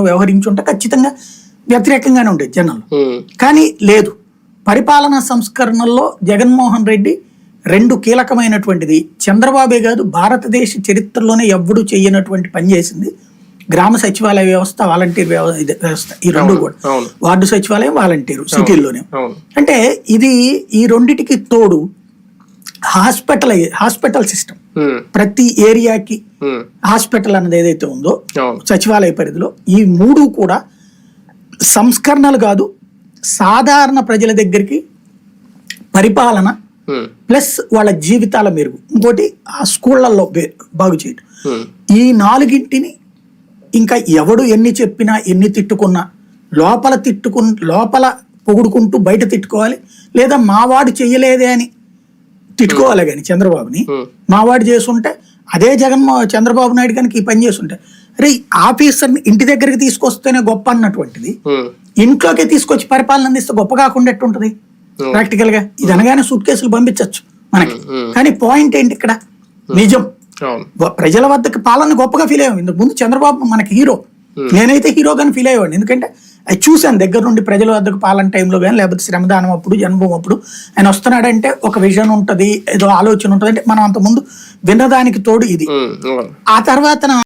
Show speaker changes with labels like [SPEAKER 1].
[SPEAKER 1] వ్యవహరించుంటే ఖచ్చితంగా వ్యతిరేకంగానే ఉండేది జనాలు. కానీ లేదు. పరిపాలనా సంస్కరణల్లో జగన్మోహన్ రెడ్డి రెండు కీలకమైనటువంటిది. చంద్రబాబే కాదు భారతదేశ చరిత్రలోనే ఎవ్వడూ చేయనటువంటి పని చేసింది. గ్రామ సచివాలయ వ్యవస్థ వాలంటీర్ వ్యవస్థ ఈ రెండు కూడా. వార్డు సచివాలయం వాలంటీరు సిటీల్లోనే. అంటే ఇది ఈ రెండిటికి తోడు హాస్పిటల్ హాస్పిటల్ సిస్టమ్. ప్రతి ఏరియాకి హాస్పిటల్ అన్నది ఏదైతే ఉందో సచివాలయ పరిధిలో ఈ మూడు కూడా సంస్కరణలు కాదు సాధారణ ప్రజల దగ్గరికి పరిపాలన ప్లస్ వాళ్ళ జీవితాల మెరుగు. ఇంకోటి ఆ స్కూళ్ళల్లో బే- బాగు చేయడం ఈ నాలుగింటిని ఇంకా ఎవడు ఎన్ని చెప్పినా ఎన్ని తిట్టుకున్నా లోపల తిట్టుకు లోపల పొగుడుకుంటూ బయట తిట్టుకోవాలి లేదా మావాడు చెయ్యలేదే అని తిట్టుకోవాలి కానీ చంద్రబాబుని. మావాడు చేసుంటే అదే జగన్మో చంద్రబాబు నాయుడు కనుక ఈ పని చేసుంటే రే ఆఫీసర్ని ఇంటి దగ్గరికి తీసుకొస్తేనే గొప్ప అన్నటువంటిది. ఇంట్లోకే తీసుకొచ్చి పరిపాలన అందిస్తే గొప్ప కాకుండా ఎట్టుంటది? ప్రాక్టికల్గా ఇది అనగానే సూట్ కేసులు పంపించవచ్చు మనకి. కానీ పాయింట్ ఏంటి ఇక్కడ? నిజం. ప్రజల వద్దకు పాలన గొప్పగా ఫీల్ అయ్యాం. ఇంతకు ముందు చంద్రబాబు మనకి హీరో నేనైతే హీరోగాని ఫీల్ అయ్యేవాడిని. ఎందుకంటే అది చూశాను దగ్గర నుండి ప్రజల వద్దకు పాలన టైంలో కానీ లేకపోతే శ్రమదానం అప్పుడు జన్మభూమి అప్పుడు. ఆయన వస్తున్నాడంటే ఒక విజన్ ఉంటది ఏదో ఆలోచన ఉంటది. అంటే మనం అంత ముందు విన్నదానికి తోడు ఇది.
[SPEAKER 2] అవును.
[SPEAKER 1] ఆ తర్వాత